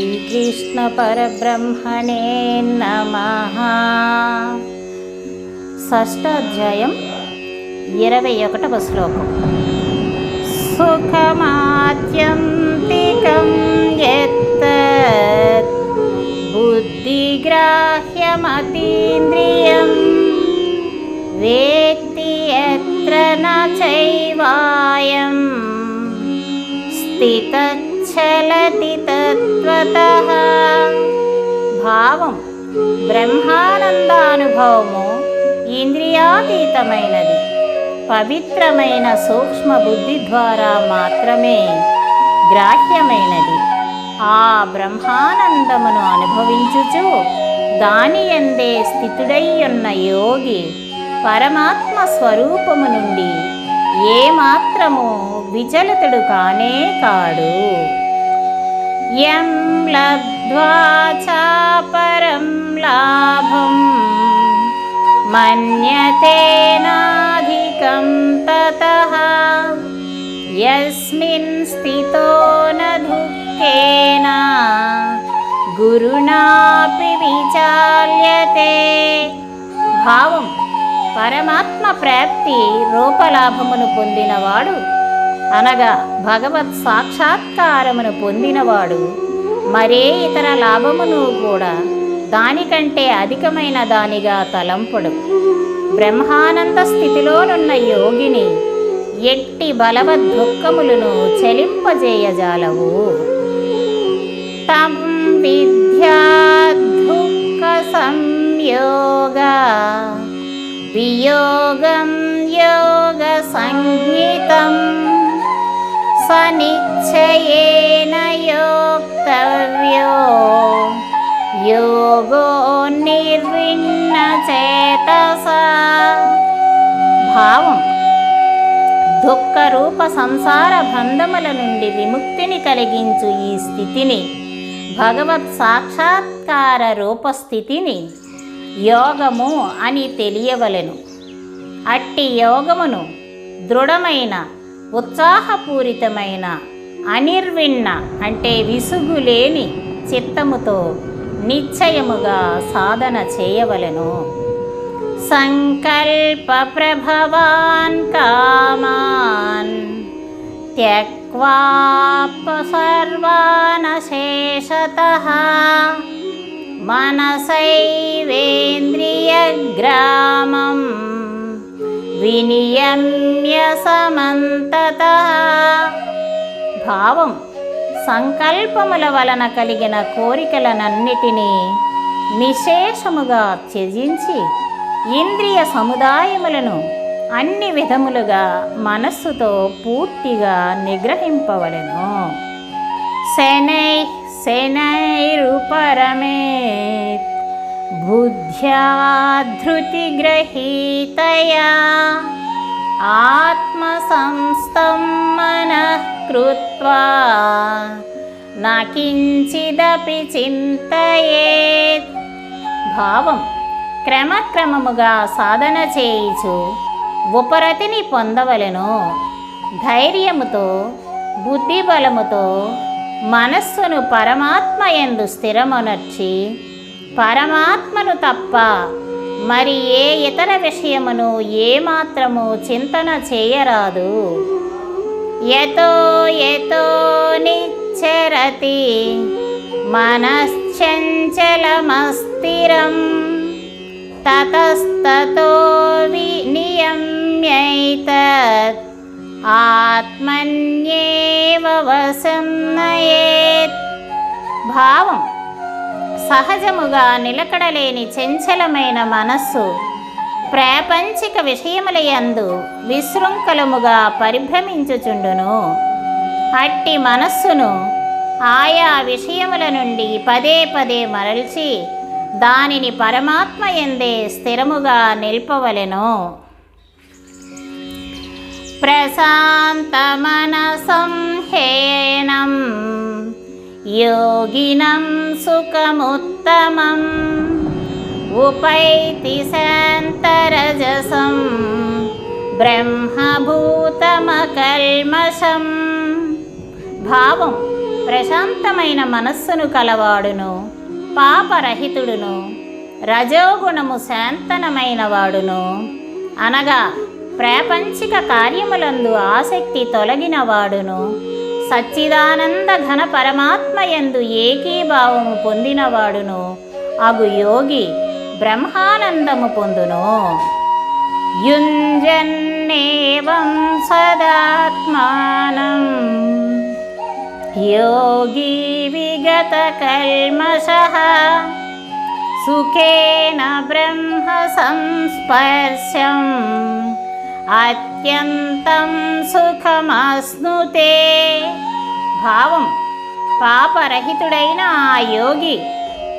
శ్రీకృష్ణపరబ్రహ్మణే నమ షష్టాధ్యాయం ఇరవై ఒకటవ శ్లోకం సుఖమాత్యంతికం ఎత్త బుద్ధిగ్రాహ్యమతీంద్రియం వేత్తి ఎత్ర నైవాయం స్థిత చలతి తత్వత భావం బ్రహ్మానందానుభవము ఇంద్రియాతీతమైనది. పవిత్రమైన సూక్ష్మ బుద్ధి ద్వారా మాత్రమే గ్రాహ్యమైనది. ఆ బ్రహ్మానందమును అనుభవించుచు దాని ఎందే స్థితుడై ఉన్న యోగి పరమాత్మ స్వరూపము నుండి ఏమాత్రము విచలితుడు కానే కాడు. యం లబ్ధ్వా చాపరం లాభం మన్యతేనాధికం ततः యస్మిన్ स्थितो न दुःखेन గురుణాపి విచాల్యతే భావం పరమాత్మ ప్రాప్తి రూపలాభమును పొందినవాడు అనగా భగవత్ సాక్షాత్కారమును పొందినవాడు మరే ఇతర లాభమును కూడా దానికంటే అధికమైన దానిగా తలంపడు. బ్రహ్మానంద స్థితిలోనున్న యోగిని ఎట్టి బలవద్ దుఃఖములను చలింపజేయజాలవు. తం విద్యా దుఃఖ సంయోగ వియోగం సనిశ్చయేన యోక్తవ్యో యోగో నిర్విన్న చేతస. భావం. దుఃఖ రూప సంసార బంధముల నుండి విముక్తిని కలిగించు ఈ స్థితిని భగవత్ సాక్షాత్కార రూపస్థితిని యోగము అని తెలియవలెను. అట్టి యోగమును దృఢమైన ఉత్సాహపూరితమైన అనిర్విణ అంటే విసుగులేని చిత్తముతో నిశ్చయముగా సాధన చేయవలెను. సంకల్ప ప్రభవాన్ కామాన్ త్యక్వాప సర్వానశేషత మనసైవేంద్రియగ్రామం వినియమ్య సమంతత భావం సంకల్పముల వలన కలిగిన కోరికలనన్నిటినీ నిశేషముగా త్యజించి ఇంద్రియ సముదాయములను అన్ని విధములుగా మనస్సుతో పూర్తిగా నిగ్రహింపవలెను. శనై శనైరుపరమేత్ బుద్ధ్యా ధృతిగ్రహీతయా ఆత్మసంస్థం మనః కృత్వా నకించిదపి చింతయేత్. భావం క్రమక్రమముగా సాధన చేయిచు ఉపరతిని పొందవలెను. ధైర్యముతో బుద్ధిబలముతో మనస్సును పరమాత్మ ఎందు స్థిరమునర్చి పరమాత్మను తప్ప మరి ఏ ఇతర విషయమును ఏమాత్రము చింతన చేయరాదు. యతో యతో నిచ్చరతి మనశ్చంచలమస్థిరం తతస్తతో వినియమ్యైతత్ ఆత్మన్యేవ వసన్నయేత్. భావం సహజముగా నిలకడలేని చంచలమైన మనస్సు ప్రాపంచిక విషయముల యందు విశృంఖలముగా పరిభ్రమించుచుండును. అట్టి మనస్సును ఆయా విషయముల నుండి పదే పదే మరల్చి దానిని పరమాత్మ ఎందే స్థిరముగా నిల్పవలెను. ప్రశాంతమనసం హేనం యోగినం సుఖముత్తమం. ఉపైతి శాంతరజసం బ్రహ్మభూతమకల్మషం. భావం ప్రశాంతమైన మనస్సును కలవాడును పాపరహితుడును రజోగుణము శాంతనమైన వాడును. అనగా ప్రాపంచిక కార్యములందు ఆసక్తి తొలగిన వాడును సచ్చిదానంద ఘన పరమాత్మయందు ఏకీభావము పొందినవాడును. అగు యోగి బ్రహ్మానందము పొందును. యుంజన్నేవం సదాత్మానం. యోగి విగత కల్మషః. సుఖేన బ్రహ్మ సంస్పర్శం అత్యంతం సుఖమస్నుతే. భావం పాపరహితుడైన ఆ యోగి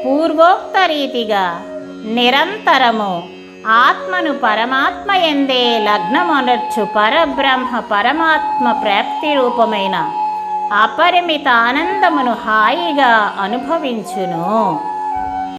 పూర్వోక్త రీతిగా నిరంతరము ఆత్మను పరమాత్మ ఎందే లగ్నమొనర్చు పరబ్రహ్మ పరమాత్మ ప్రాప్తి రూపమైన అపరిమిత ఆనందమును హాయిగా అనుభవించును.